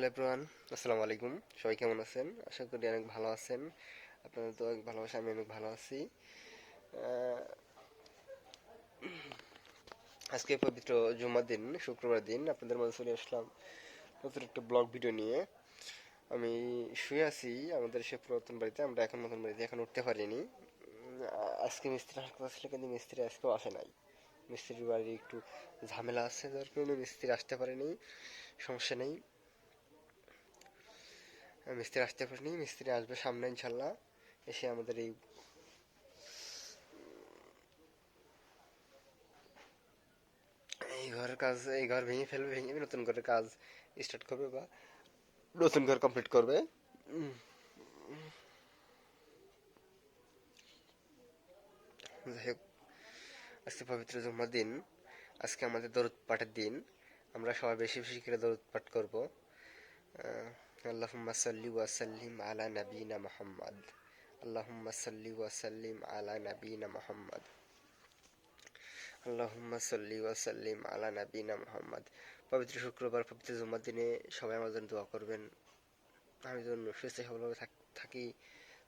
Hello everyone, আসসালামু আলাইকুম। সবাই কেমন আছেন? আশা করি অনেক ভালো আছেন। আপনাদের তো অনেক ভালোবাসা, আমি অনেক ভালো আছি। আজকে পবিত্র জুমার দিন, শুক্রবার দিন, আপনাদের মাঝে চলে আসলাম নতুন একটা ব্লগ ভিডিও নিয়ে। আমি শুয়ে আছি, আমাদের সে পুরাতন বাড়িতে, আমরা এখন নতুন বাড়িতে, এখন উঠতে পারিনি। আজকে মিস্ত্রি আসার কথা ছিল, কিন্তু মিস্ত্রি আজকেও আসে নাই। মিস্ত্রির বাড়ি একটু ঝামেলা আছে, যার কারণে মিস্ত্রি আসতে পারেনি, সমস্যা নেই। মিস্ত্রি আসতে পারিনি, মিস্ত্রি আসবে সামনে ইনশাল্লাহ এসে আমাদের এই ঘরের কাজ, এই ঘর ভেঙে ফেলবে, ভেঙে নতুন করে কাজ স্টার্ট করবে বা নতুন ঘর কমপ্লিট করবে। যাই হোক, আজকে পবিত্র জুম্মার দিন, আজকে আমাদের দরুদ পাঠের দিন। আমরা সবাই বেশি বেশি করে দরুদ পাঠ করব। পবিত্র শুক্রবার, পবিত্র জুম্মার দিনে সবাই আমার জন্য দোয়া করবেন। আমি যেন সুস্থ সবলভাবে থাক- থাকি,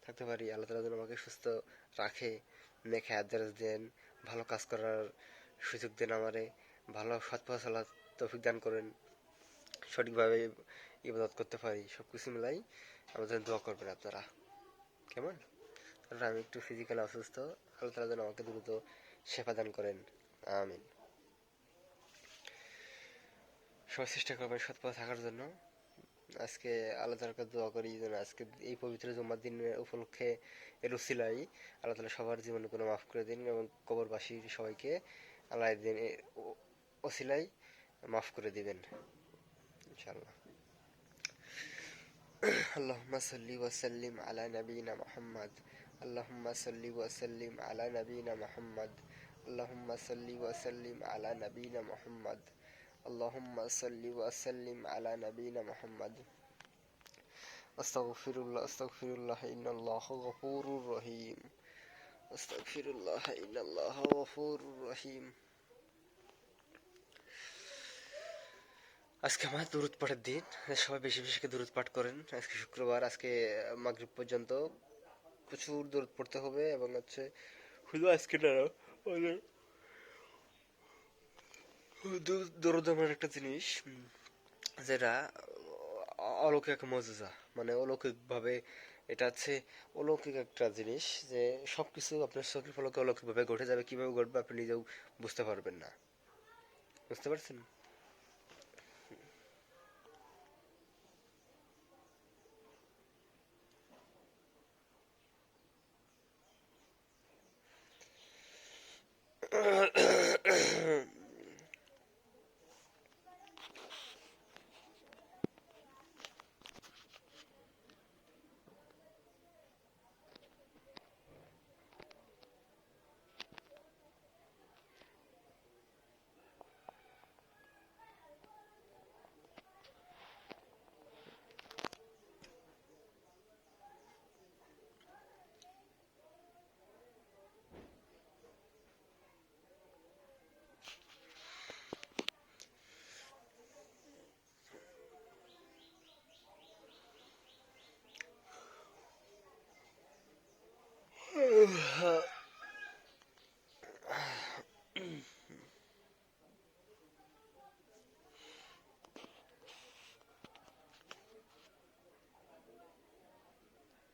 থাকতে পারি। আল্লাহ তালা যেন আমাকে সুস্থ রাখে নেখে আদার্স দেন, ভালো কাজ করার সুযোগ দেন আমারে, ভালো সৎ চলার তৌফিক দান করেন। সঠিকভাবে ইবাদত করতে পারি সব কিছু মিলাই জন্য দোয়া করবেন আপনারা। কেমন? কারণ আমি একটু ফিজিক্যালি অসুস্থ, আল্লাহ তালা যেন আমাকে দ্রুত সেবা দান করেন। আমিন। সবাই চেষ্টা করবেন সৎ পথে থাকার জন্য। আজকে আল্লাহ তালার কাছে দোয়া করি যেন আজকে এই পবিত্র জুম্মার দিন উপলক্ষে এর উসিলাই আল্লাহ তালা সবার জীবনে কোনো মাফ করে দিন এবং কবরবাসীর সবাইকে আল্লাহ দিন ওসিলাই মাফ করে দিবেন। ইনশাআল্লাহ। اللهم صل وسلم على نبينا محمد. اللهم صل وسلم على نبينا محمد. اللهم صل وسلم على نبينا محمد. اللهم صل وسلم على نبينا محمد. أستغفر الله أستغفر الله إن الله غفور رحيم. أستغفر الله إن الله غفور رحيم. আজকে আমার দূরত পাঠের দিন। সবাই বেশি বেশি দূরত পাঠ করেন। আজকে শুক্রবার, আজকে মাগরিব পর্যন্ত প্রচুর দূরত পড়তে হবে এবং হচ্ছে শুধু আজকে না দূরত একটা জিনিস, যেটা অলৌকিক মজুজা। মানে অলৌকিকভাবে এটা হচ্ছে অলৌকিক একটা জিনিস যে সব কিছু আপনার চোখের ফলকে অলৌকিকভাবে ঘটে যাবে। কীভাবে ঘটবে আপনি নিজেও বুঝতে পারবেন না। বুঝতে পারছেন? Ooh, uh,